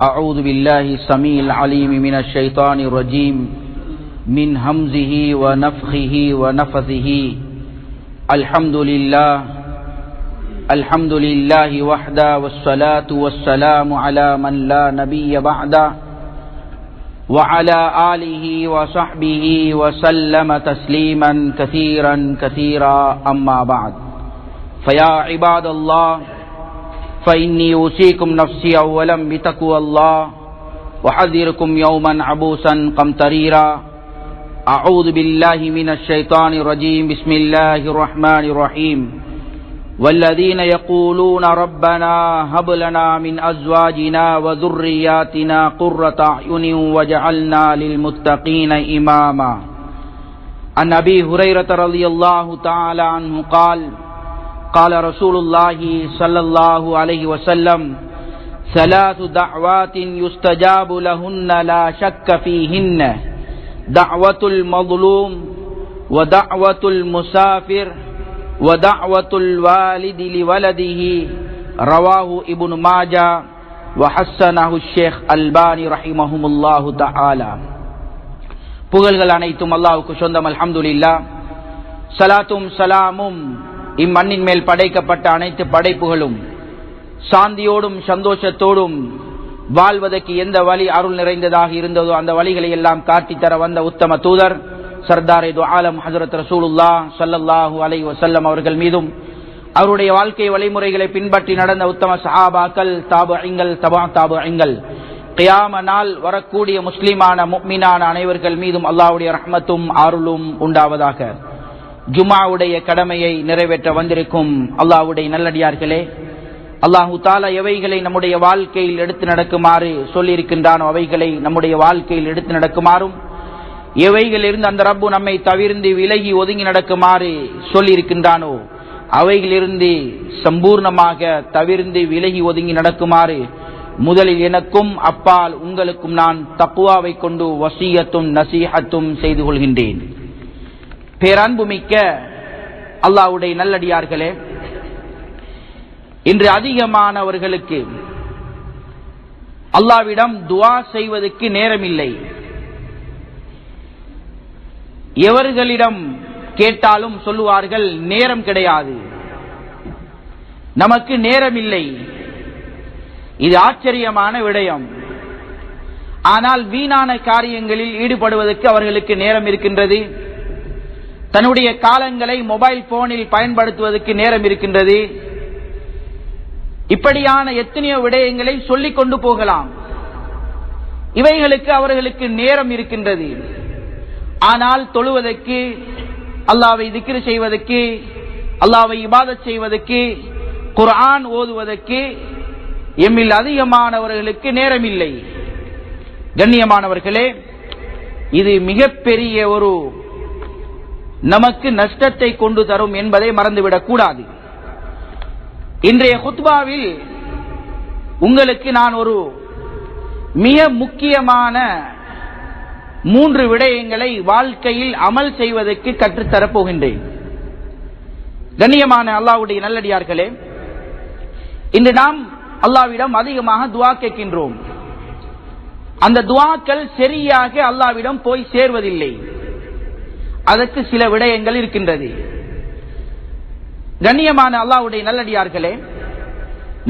أعوذ بالله السميع العليم من الشيطان الرجيم من همزه ونفخه ونفثه. الحمد لله الحمد لله وحده والصلاة والسلام على من لا نبي بعده وعلى آله وصحبه وسلم تسليما كثيرا كثيرا. أما بعد، فيا عباد الله فإني أوصيكم نفسي أولا بتقوى الله وحذركم يوما عبوسا قمطريرا. أعوذ بالله من الشيطان الرجيم. بسم الله الرحمن الرحيم. والذين يقولون ربنا هب لنا من أزواجنا وذرياتنا قرة أعين وجعلنا للمتقين إماما. عن أبي هريرة رضي الله تعالى عنه قال قال رسول الله صلى الله عليه وسلم ثلاث دعوات يستجاب لهن لا شك فيهن دعوة المظلوم ودعوة المسافر ودعوة الوالد لولده رواه ابن ماجه وحسنه الشيخ الباني رحمهم الله تعالى புகழ்கள் அனைத்தும் அல்லாவுக்கு சொந்தம் அல்ஹம்துலில்லா சலாத்தும் சலாமும் இம்மண்ணின் மேல் படைக்கப்பட்ட அனைத்து படைப்புகளும் சாந்தியோடும் சந்தோஷத்தோடும் வாழ்வதற்கு எந்த வழி அருள் நிறைந்ததாக இருந்ததோ அந்த வழிகளை எல்லாம் காட்டித்தர வந்த உத்தம தூதர் சர்தாரே ஆலம் ஹசரத் ரசூலுல்லா சல்லல்லாஹு அலை வசல்லம் அவர்கள் மீதும் அவருடைய வாழ்க்கை வழிமுறைகளை பின்பற்றி நடந்த உத்தம சஹாபாக்கள் தாபு ஐங்கள் தபா தாபு ஐங்கள் கியாம நாள் வரக்கூடிய முஸ்லிமான முக்மினான அனைவர்கள் மீதும் அல்லாவுடைய ரஹ்மத்தும் அருளும் உண்டாவதாக. ஜுமாவுடைய கடமையை நிறைவேற்ற வந்திருக்கும் அல்லாவுடைய நல்லடியார்களே அல்லாஹு தாலா எவைகளை நம்முடைய வாழ்க்கையில் எடுத்து நடக்குமாறு சொல்லியிருக்கின்றானோ அவைகளை நம்முடைய வாழ்க்கையில் எடுத்து நடக்குமாறும் எவைகளிலிருந்து அந்த ரப்பு நம்மை தவிர்ந்து விலகி ஒதுங்கி நடக்குமாறு சொல்லியிருக்கின்றானோ அவைகளிலிருந்து சம்பூர்ணமாக தவிர்ந்து விலகி ஒதுங்கி நடக்குமாறு முதலில் எனக்கும் அப்பால் உங்களுக்கும் நான் தப்புவாவை கொண்டு வசியத்தும் நசீகத்தும் செய்து கொள்கின்றேன். பேரன்புமிக்க அல்லாவுடைய நல்லடியார்களே இன்று அதிகமானவர்களுக்கு அல்லாவிடம் துவா செய்வதற்கு நேரமில்லை. எவர்களிடம் கேட்டாலும் சொல்லுவார்கள் நேரம் கிடையாது. நமக்கு நேரம் இல்லை இது ஆச்சரியமான விடயம். ஆனால் வீணான காரியங்களில் ஈடுபடுவதற்கு அவர்களுக்கு நேரம் இருக்கின்றது. தன்னுடைய காலங்களை மொபைல் போனில் பயன்படுத்துவதற்கு நேரம் இருக்கின்றது. இப்படியான எத்தனையோ விடயங்களை சொல்லிக் கொண்டு போகலாம். இவைகளுக்கு அவர்களுக்கு நேரம் இருக்கின்றது. ஆனால் தொழுவதற்கு அல்லாவை திக்ரு செய்வதற்கு அல்லாவை இபாதத் செய்வதற்கு குர்ஆன் ஓதுவதற்கு எம்மில் அதிகமானவர்களுக்கு நேரம் இல்லை கண்ணியமானவர்களே இது மிகப்பெரிய ஒரு நமக்கு நஷ்டத்தை கொண்டு தரும் என்பதை மறந்துவிடக் கூடாது. இன்றைய குத்பாவில் உங்களுக்கு நான் ஒரு மிக முக்கியமான மூன்று விடயங்களை வாழ்க்கையில் அமல் செய்வதற்கு கற்றுத்தரப் போகின்றேன் கண்ணியமான அல்லாவுடைய நல்லடியார்களே இன்று நாம் அல்லாவிடம் அதிகமாக துவா கேட்கின்றோம். அந்த துவாக்கள் சரியாக அல்லாவிடம் போய் சேர்வதில்லை. அதற்கு சில விடயங்கள் இருக்கின்றது. கண்ணியமான அல்லாவுடைய நல்லடியார்களே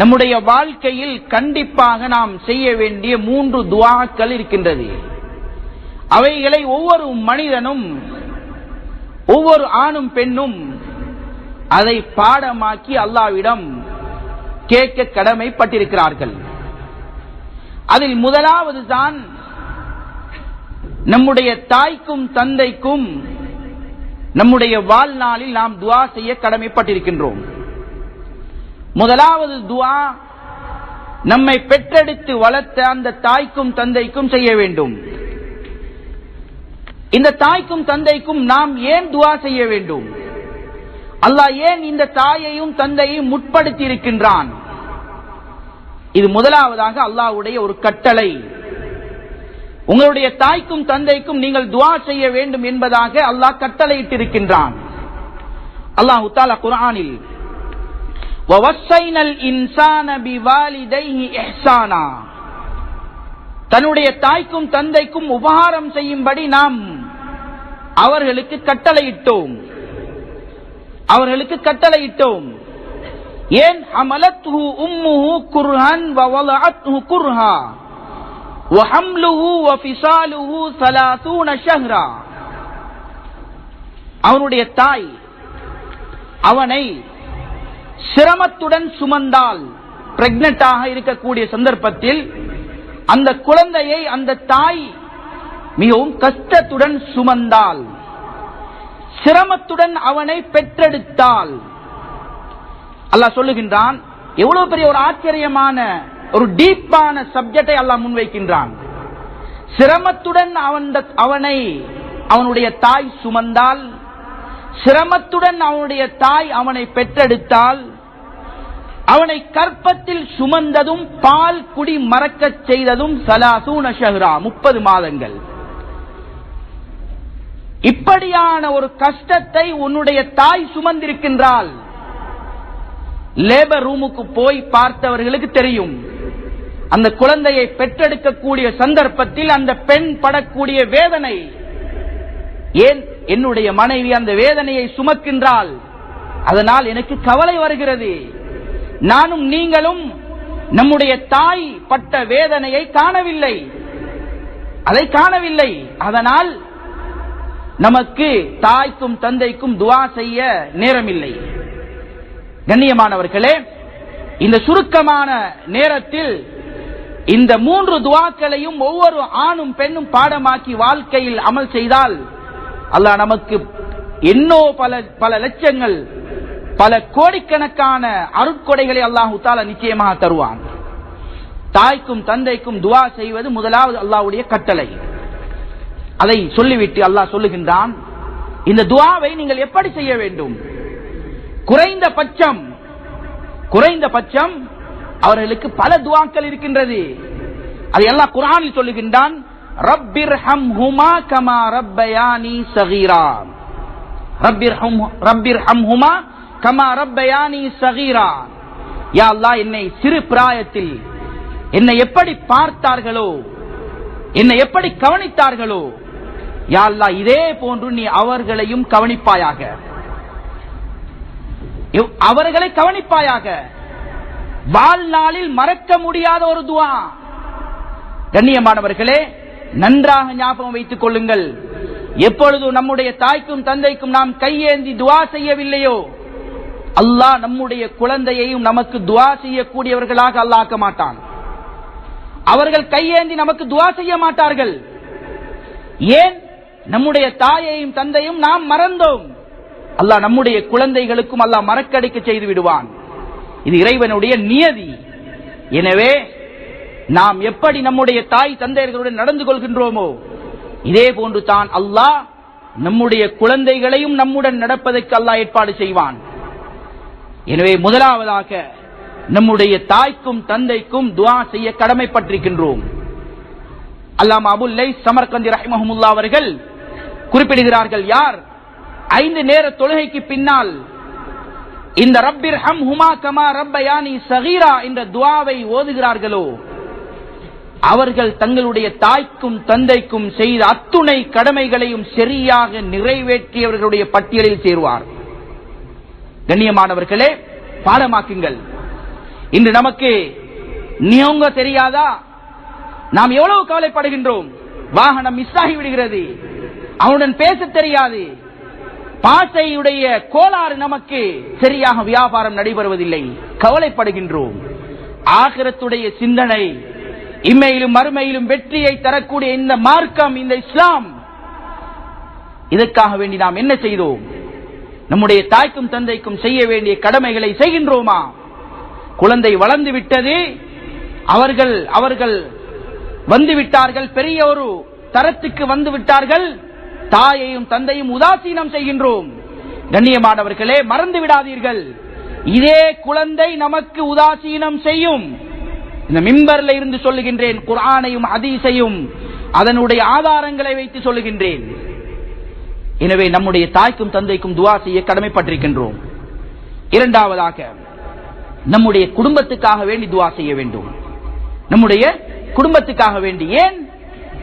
நம்முடைய வாழ்க்கையில் கண்டிப்பாக நாம் செய்ய வேண்டிய மூன்று துவாக்கள் இருக்கின்றது. அவைகளை ஒவ்வொரு மனிதனும் ஒவ்வொரு ஆணும் பெண்ணும் அதை பாடமாக்கி அல்லாவிடம் கேட்க கடமைப்பட்டிருக்கிறார்கள். அதில் முதலாவது தான் நம்முடைய தாய்க்கும் தந்தைக்கும் நம்முடைய வாழ்நாளில் நாம் துவா செய்ய கடமைப்பட்டிருக்கின்றோம். முதலாவது துவா நம்மை பெற்றெடுத்து வளர்த்த அந்த தாய்க்கும் தந்தைக்கும் செய்ய வேண்டும். இந்த தாய்க்கும் தந்தைக்கும் நாம் ஏன் துவா செய்ய வேண்டும்? அல்லாஹ் ஏன் இந்த தாயையும் தந்தையும் முற்படுத்தி இருக்கின்றான் இது முதலாவதாக அல்லாஹ்வுடைய ஒரு கட்டளை. உங்களுடைய தாய்க்கும் தந்தைக்கும் நீங்கள் துவா செய்ய வேண்டும் என்பதாக அல்லாஹ் கட்டளையிட்டிருக்கின்றான். அல்லாஹு தாலா குரானில் தன்னுடைய தாய்க்கும் தந்தைக்கும் உபகாரம் செய்யும்படி நாம் அவர்களுக்கு கட்டளையிட்டோம். அவர்களுக்கு கட்டளையிட்டோம். ஏன் அமலத் குர்ஹன் குர்ஹா? அவனுடைய தாய் அவனை சிரமத்துடன் சுமந்தால் பிரெக்னட்டாக இருக்கக்கூடிய சந்தர்ப்பத்தில் அந்த குழந்தையை அந்த தாய் மிகவும் கஷ்டத்துடன் சுமந்தால் சிரமத்துடன் அவனை பெற்றெடுத்தால். அல்லாஹ் சொல்லுகின்றான் எவ்வளவு பெரிய ஒரு ஆச்சரியமான ஒரு டீப்பான சப்ஜெக்டை அல்லாஹ் முன்வைக்கின்றான். சிரமத்துடன் அவன் அவனை அவனுடைய தாய் சுமந்தால் சிரமத்துடன் அவனுடைய தாய் அவனை பெற்றெடுத்தால் அவனை கற்பத்தில் சுமந்ததும் பால் குடி மறக்கச் செய்ததும் சலாசூன ஷஹ்ரா முப்பது மாதங்கள். இப்படியான ஒரு கஷ்டத்தை உன்னுடைய தாய் சுமந்திருக்கின்றால் லேபர் ரூமுக்கு போய் பார்த்தவர்களுக்கு தெரியும். அந்த குழந்தையை பெற்றெடுக்கக்கூடிய சந்தர்ப்பத்தில் அந்த பெண் படக்கூடிய வேதனை. ஏன்? என்னுடைய மனைவி அந்த வேதனையை சுமக்கின்றாள். அதனால் எனக்கு கவலை வருகிறது. நானும் நீங்களும் நம்முடைய தாய் பட்ட வேதனையை காணவில்லை. அதை காணவில்லை. அதனால் நமக்கு தாய்க்கும் தந்தைக்கும் துவா செய்ய நேரமில்லை. கண்ணியமானவர்களே இந்த சுருக்கமான நேரத்தில் இந்த மூன்று துவாக்களையும் ஒவ்வொரு ஆணும் பெண்ணும் பாடமாக்கி வாழ்க்கையில் அமல் செய்தால் அல்லாஹ் நமக்கு என்னோ பல பல லட்சங்கள் பல கோடிக்கணக்கான அருட்கொடைகளை அல்லாஹு தாலா நிச்சயமாக தருவான். தாய்க்கும் தந்தைக்கும் துவா செய்வது முதலாவது அல்லாஹ்வுடைய கட்டளை. அதை சொல்லிவிட்டு அல்லாஹ் சொல்லுகின்றான் இந்த துவாவை நீங்கள் எப்படி செய்ய வேண்டும்? குறைந்த பட்சம் குறைந்த பட்சம் அவர்களுக்கு பல துவாக்கள் இருக்கின்றது. அது எல்லாம் குரானில் சொல்லுகின்றான் ரப்பிர் ஹம் ஹுமா கமா ரப்பயானி சகீரா. ரப்பிர் ஹம் ரப்பிர் ஹம் ஹுமா கமா ரப்பயானி சகீரா. யா அல்லா என்னை சிறு பிராயத்தில் என்னை எப்படி பார்த்தார்களோ என்னை எப்படி கவனித்தார்களோ யா அல்லாஹ் இதே போன்று நீ அவர்களையும் கவனிப்பாயாக. அவர்களை கவனிப்பாயாக. வாழ்நாளில் மறக்க முடியாத ஒரு துவா. கண்ணியமானவர்களே நன்றாக ஞாபகம் வைத்துக் கொள்ளுங்கள். எப்பொழுது நம்முடைய தாய்க்கும் தந்தைக்கும் நாம் கையேந்தி துவா செய்யவில்லையோ அல்லாஹ் நம்முடைய குழந்தையையும் நமக்கு துவா செய்யக்கூடியவர்களாக அல்லாக்க மாட்டான். அவர்கள் கையேந்தி நமக்கு துவா செய்ய மாட்டார்கள். ஏன்? நம்முடைய தாயையும் தந்தையும் நாம் மறந்தோம். அல்லாஹ் நம்முடைய குழந்தைகளுக்கும் அல்லாஹ் மறக்கடிக்க செய்து விடுவான். இது இறைவனுடைய நியதி. எனவே நாம் எப்படி நம்முடைய தாய் தந்தையர்களுடன் நடந்து கொள்கின்றோமோ இதே போன்று தான் அல்லாஹ் நம்முடைய குழந்தைகளையும் நம்முடன் நடப்பதற்கு அல்லாஹ் ஏற்பாடு செய்வான். எனவே முதலாவதாக நம்முடைய தாய்க்கும் தந்தைக்கும் துவா செய்ய கடமைப்பட்டிருக்கின்றோம். அல்லாம் அபுல்லை சமர்கந்தி ரஹிமஹமுல்லா அவர்கள் குறிப்பிடுகிறார்கள் யார்? ஐந்து நேர தொழுகைக்கு பின்னால் இந்த ரப்பிர் ஹம் ஹுமா கமா ரப்பயானி சகீரா என்ற துவாவை ஓதுகிறார்களோ? அவர்கள் தங்களுடைய தாய்க்கும் தந்தைக்கும் செய்த அத்துணை கடமைகளையும் சரியாக நிறைவேற்றியவர்களுடைய பட்டியலில் சேருவார். கண்ணியமானவர்களே பாடமாக்குங்கள். இன்று நமக்கு நீங்க தெரியாதா? நாம் எவ்வளவு கவலைப்படுகின்றோம்? வாகனம் மிஸ் ஆகி விடுகிறது. அவனுடன் பேச தெரியாது. பாசையுடைய கோளாறு நமக்கு சரியாக வியாபாரம் நடைபெறுவதில்லை. கவலைப்படுகின்றோம். ஆகிரத்துடைய சிந்தனை இம்மையிலும் மறுமையிலும் வெற்றியை தரக்கூடிய இந்த மார்க்கம் இந்த இஸ்லாம் இதற்காக வேண்டி நாம் என்ன செய்தோம்? நம்முடைய தாய்க்கும் தந்தைக்கும் செய்ய வேண்டிய கடமைகளை செய்கின்றோமா? குழந்தை வளர்ந்து விட்டது அவர்கள் அவர்கள் வந்து விட்டார்கள் பெரிய ஒரு தரத்துக்கு வந்து விட்டார்கள் தாயையும் தந்தையும் உதாசீனம் செய்கின்றோம். கண்ணியமானவர்களே மறந்து விடாதீர்கள். இதே குழந்தை நமக்கு உதாசீனம் செய்யும். இந்த மிம்பர்ல இருந்து சொல்லுகின்றேன் குரானையும் அதிசையும் அதனுடைய ஆதாரங்களை வைத்து சொல்லுகின்றேன். எனவே நம்முடைய தாய்க்கும் தந்தைக்கும் துவா செய்ய கடமைப்பட்டிருக்கின்றோம். இரண்டாவதாக நம்முடைய குடும்பத்துக்காக வேண்டி துவா செய்ய வேண்டும். நம்முடைய குடும்பத்துக்காக வேண்டி ஏன்?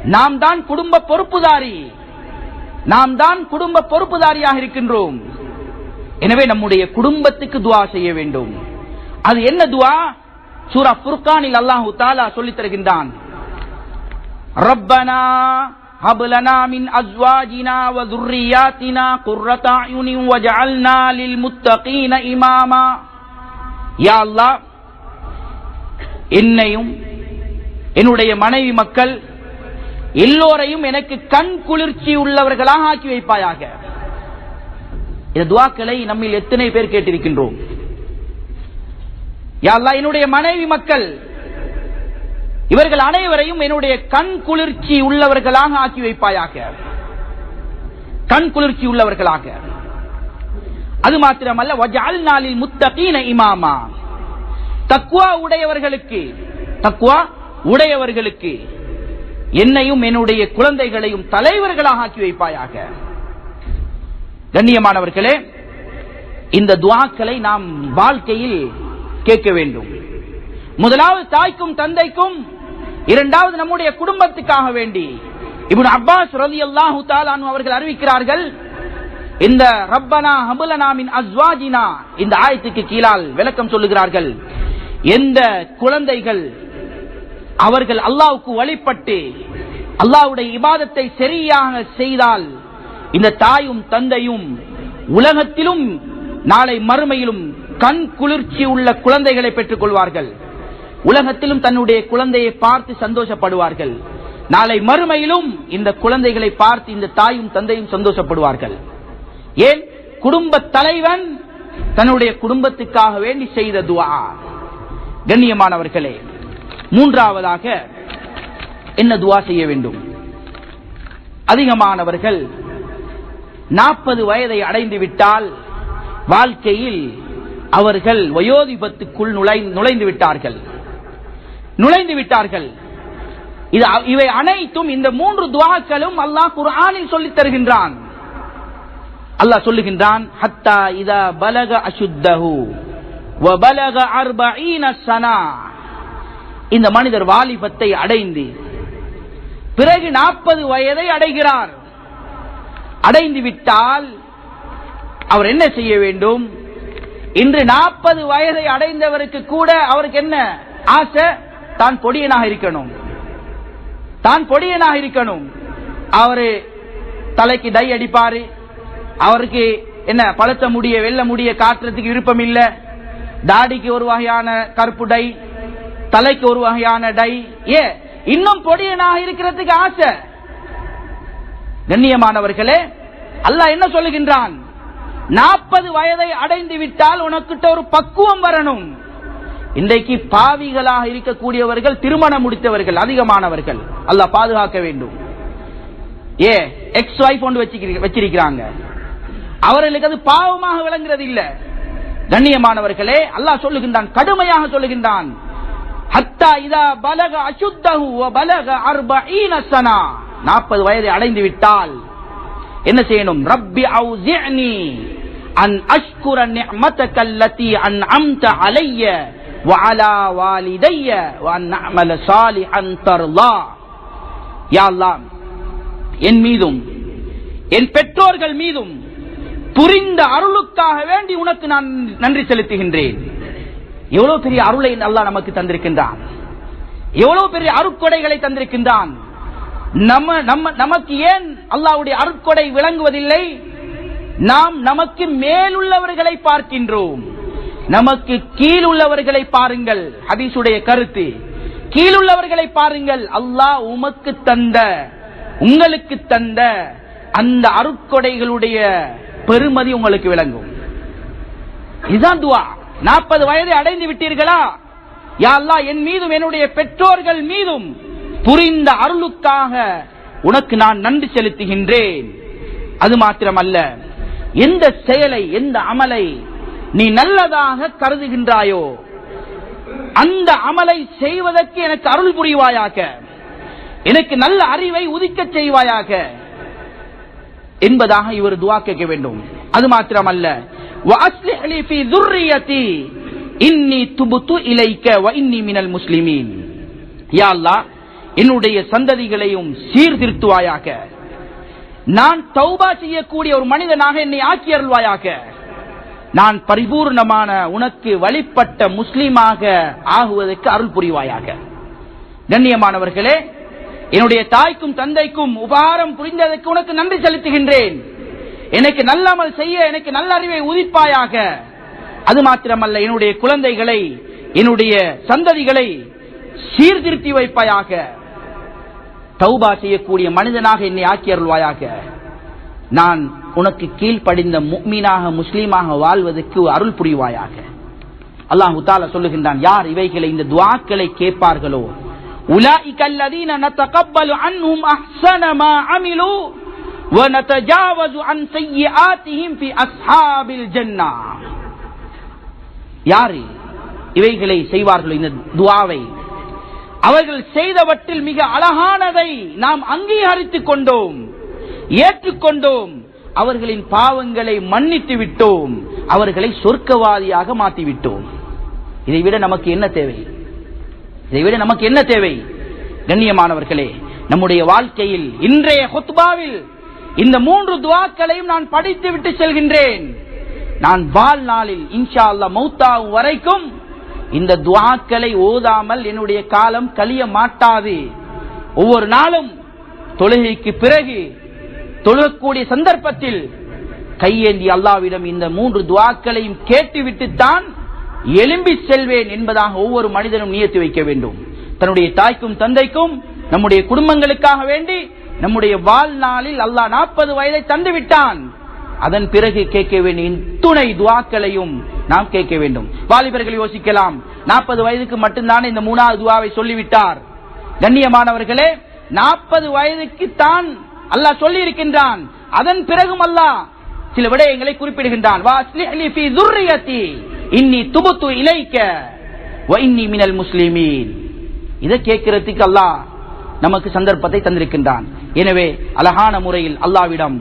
நாம் தான் குடும்ப பொறுப்புதாரி. நாம் தான் குடும்ப பொறுப்புதாரியாக இருக்கின்றோம். எனவே நம்முடைய குடும்பத்துக்கு துவா செய்ய வேண்டும். அது என்ன துவா? சூரா புர்கானில் அல்லாஹு தாலா சொல்லித் தருகின்றான். என்னையும் என்னுடைய மனைவி மக்கள் எல்லோரையும் எனக்கு கண் குளிர்ச்சி உள்ளவர்களாக ஆக்கி வைப்பாயாக. இந்த துவாக்களை நம்மில் எத்தனை பேர் கேட்டிருக்கின்றோம்? என்னுடைய மனைவி மக்கள் இவர்கள் அனைவரையும் என்னுடைய கண் குளிர்ச்சி உள்ளவர்களாக ஆக்கி வைப்பாயாக. கண் குளிர்ச்சி உள்ளவர்களாக. அது மாத்திரமல்ல வஜால் நாளில் முத்தகீன இமாமா. தக்குவா உடையவர்களுக்கு தக்குவா உடையவர்களுக்கு என்னையும் என்னுடைய குழந்தைகளையும் தலைவர்களாக ஆக்கி வைப்பாயாக. கண்ணியமானவர்களே இந்த துவாக்களை நாம் வாழ்க்கையில் கேட்க வேண்டும். முதலாவது தாய்க்கும் தந்தைக்கும் இரண்டாவது நம்முடைய குடும்பத்துக்காக வேண்டி. இவன் அப்பாஸ் ரலியல்லாஹு அல்லாஹு அவர்கள் அறிவிக்கிறார்கள் இந்த ரப்பனா அமுலனாமின் அஸ்வாஜினா இந்த ஆயத்துக்கு கீழால் விளக்கம் சொல்லுகிறார்கள் எந்த குழந்தைகள் அவர்கள் அல்லாவுக்கு வழிபட்டு அல்லாவுடைய இபாதத்தை சரியாக செய்தால் இந்த தாயும் தந்தையும் உலகத்திலும் நாளை மறுமையிலும் கண் குளிர்ச்சி உள்ள குழந்தைகளை பெற்றுக் கொள்வார்கள். உலகத்திலும் தன்னுடைய குழந்தையை பார்த்து சந்தோஷப்படுவார்கள். நாளை மறுமையிலும் இந்த குழந்தைகளை பார்த்து இந்த தாயும் தந்தையும் சந்தோஷப்படுவார்கள். ஏன்? குடும்ப தலைவன் தன்னுடைய குடும்பத்துக்காக வேண்டி செய்த துவா கண்ணியமானவர்களே மூன்றாவதாக என்ன துவா செய்ய வேண்டும்? அதிகமானவர்கள் நாற்பது வயதை அடைந்து விட்டால் வாழ்க்கையில் அவர்கள் வயோதிபத்துக்குள் நுழை- நுழைந்து விட்டார்கள். நுழைந்து விட்டார்கள். இது இவை அனைத்தும் இந்த மூன்று துவாக்களும் அல்லாஹ் குர்ஆனில் சொல்லித் தருகின்றான். அல்லாஹ் சொல்லுகின்றான் ஹத்தா இதா பலக அசுத்தஹு வ பலக அர்பஈன சனா. இந்த மனிதர் வாலிபத்தை அடைந்து பிறகு நாற்பது வயதை அடைகிறார். அடைந்து விட்டால் அவர் என்ன செய்ய வேண்டும்? இன்று நாற்பது வயதை அடைந்தவருக்கு கூட அவருக்கு என்ன ஆசை? தான் பொடியனாக இருக்கணும். தான் பொடியனாக இருக்கணும். அவரு தலைக்கு டை அடிப்பாரு. அவருக்கு என்ன பழுத்த முடிய வெல்ல முடிய காட்டுறதுக்கு விருப்பம் இல்லை தாடிக்கு ஒரு வகையான கருப்பு டை. தலைக்கு ஒரு வகையான டை. ஏ இன்னும் பொடியனாக இருக்கிறதுக்கு ஆசை. கண்ணியமானவர்களே அல்லாஹ் என்ன சொல்லுகின்றான்? நாற்பது வயதை அடைந்து விட்டால் உனக்கிட்ட ஒரு பக்குவம் வரணும். இன்றைக்கு பாவிகளாக இருக்கக்கூடியவர்கள் திருமணம் முடித்தவர்கள் அதிகமானவர்கள். அல்ல பாதுகாக்க வேண்டும். ஏ எக்ஸ் ஒய்ஃப் ஒன்று வச்சிருக்கிறாங்க. அவர்களுக்கு அது பாவமாக விளங்குறது இல்ல கண்ணியமானவர்களே அல்லாஹ் சொல்லுகின்றான் கடுமையாக சொல்லுகின்றான். ஹத்தா இதா பலக அசுத்தஹு வ பலக அர்பஈன சனா 40 வயதை அடைந்து விட்டால் என்ன செய்யணும் ரப்பி அவுசிஅனி அன் அஷ்குர நிஅமதக அல்லதி அன்அம்த அலைய وعلى والدي وأن نعمل صالحا ترضى யா அல்லாஹ் என் மீதும் என் பெற்றோர்கள் மீதும் புரிந்த அருளுக்காக வேண்டி உனக்கு நான் நன்றி செலுத்துகின்றேன் எவ்வளவு பெரிய அருளை அல்லாஹ் நமக்கு தந்திருக்கின்றான்? எவ்வளவு பெரிய அருட்கொடைகளை தந்திருக்கின்றான்? நம்ம நம்ம நமக்கு ஏன் அல்லாஹ்வுடைய அருட்கொடை விளங்குவதில்லை? நாம் நமக்கு மேலுள்ளவர்களை பார்க்கின்றோம். நமக்கு கீழுள்ளவர்களை பாருங்கள் ஹதீசுடைய கருத்து. கீழுள்ளவர்களை பாருங்கள் அல்லாஹ் உமக்கு தந்த உங்களுக்கு தந்த அந்த அருட்கொடைகளுடைய பெருமதி உங்களுக்கு விளங்கும். இதுதான் துவா. நாற்பது வயதை அடைந்து விட்டீர்களா? யா என் மீதும் என்னுடைய பெற்றோர்கள் மீதும் புரிந்த அருளுக்காக உனக்கு நான் நன்றி செலுத்துகின்றேன். அது மாத்திரமல்ல எந்த செயலை எந்த அமலை நீ நல்லதாக கருதுகின்றாயோ அந்த அமலை செய்வதற்கு எனக்கு அருள் புரிவாயாக எனக்கு நல்ல அறிவை உதிக்கச் செய்வாயாக என்பதாக இவர் துவா கேட்க வேண்டும். அது மாத்திரமல்ல இன்னி துபுத்து இலைக்க இன்னி மினல் முஸ்லிமீன் என்னுடைய சந்ததிகளையும் சீர்திருத்துவாயாக. நான் தௌபா செய்யக்கூடிய ஒரு மனிதனாக என்னை ஆக்கி அருள்வாயாக. நான் பரிபூர்ணமான உனக்கு வழிபட்ட முஸ்லீமாக ஆகுவதற்கு அருள் புரிவாயாக. கண்ணியமானவர்களே என்னுடைய தாய்க்கும் தந்தைக்கும் உபாரம் புரிந்ததற்கு உனக்கு நன்றி செலுத்துகின்றேன். எனக்கு நல்லமல் செய்ய எனக்கு நல்ல அறிவை உதிப்பாயாக. அது மாத்திரமல்ல என்னுடைய குழந்தைகளை என்னுடைய சந்ததிகளை சீர்திருத்தி வைப்பாயாக. தௌபா செய்யக்கூடிய மனிதனாக என்னை ஆக்கி அருள்வாயாக. நான் உனக்கு கீழ்ப்படிந்த மீனாக முஸ்லீமாக வாழ்வதற்கு அருள் புரிவாயாக. அல்லாஹு தால சொல்லுகின்றான் யார் இவைகளை இந்த துவாக்களை கேட்பார்களோ? உலா இக்கல்லதீன نتقبل عنهم أحسن ما عملوا ونتجاوز عن سيئاتهم في أصحاب الجنة யாரு இவைகளை செய்வார்களோ இந்த துவாவை அவர்கள் செய்தவற்றில் மிக அழகானதை நாம் அங்கீகரித்துக் கொண்டோம் ஏற்றுக்கொண்டோம் அவர்களின் பாவங்களை மன்னித்து விட்டோம் அவர்களை சொர்க்கவாதியாக மாற்றிவிட்டோம் இதை விட நமக்கு என்ன தேவை இதை விட நமக்கு என்ன தேவை கண்ணியமானவர்களே நம்முடைய வாழ்க்கையில் இன்றைய ஹுத்பாவில் இந்த மூன்று துவாக்களையும் நான் படித்து விட்டு செல்கின்றேன். நான் வாழ்நாளில் இன்ஷா அல்லா மௌத்தாவும் வரைக்கும் இந்த துவாக்களை ஓதாமல் என்னுடைய காலம் கழிய மாட்டாது. ஒவ்வொரு நாளும் தொழுகைக்கு பிறகு தொழுகக்கூடிய சந்தர்ப்பத்தில் கையேந்தி அல்லாவிடம் இந்த மூன்று துவாக்களையும் கேட்டுவிட்டுத்தான் எலும்பி செல்வேன் என்பதாக ஒவ்வொரு மனிதனும் நியத்து வைக்க வேண்டும். தன்னுடைய தாய்க்கும் தந்தைக்கும் நம்முடைய குடும்பங்களுக்காக வேண்டி நம்முடைய வாழ்நாளில் அல்லாஹ் நாற்பது வயதை தந்து விட்டான். அதன் பிறகு கேட்க வேண்டிய துணை துவாக்களையும் நாம் கேட்க வேண்டும். வாலிபர்கள் யோசிக்கலாம். நாற்பது வயதுக்கு மட்டும்தான் இந்த மூணாவது துவாவை சொல்லிவிட்டார். கண்ணியமானவர்களே நாற்பது வயதுக்கு தான் அல்லாஹ் சொல்லி இருக்கின்றான் அதன் பிறகும் அல்லாஹ் சில விடயங்களை குறிப்பிடுகின்றான். இன்னி துபுத்து இலைக்க இன்னி மினல் முஸ்லிமீன். இதை கேட்கிறதுக்கு அல்லாஹ் நமக்கு சந்தர்ப்பத்தை தந்திருக்கின்றான். எனவே அழகான முறையில் அல்லாவிடம்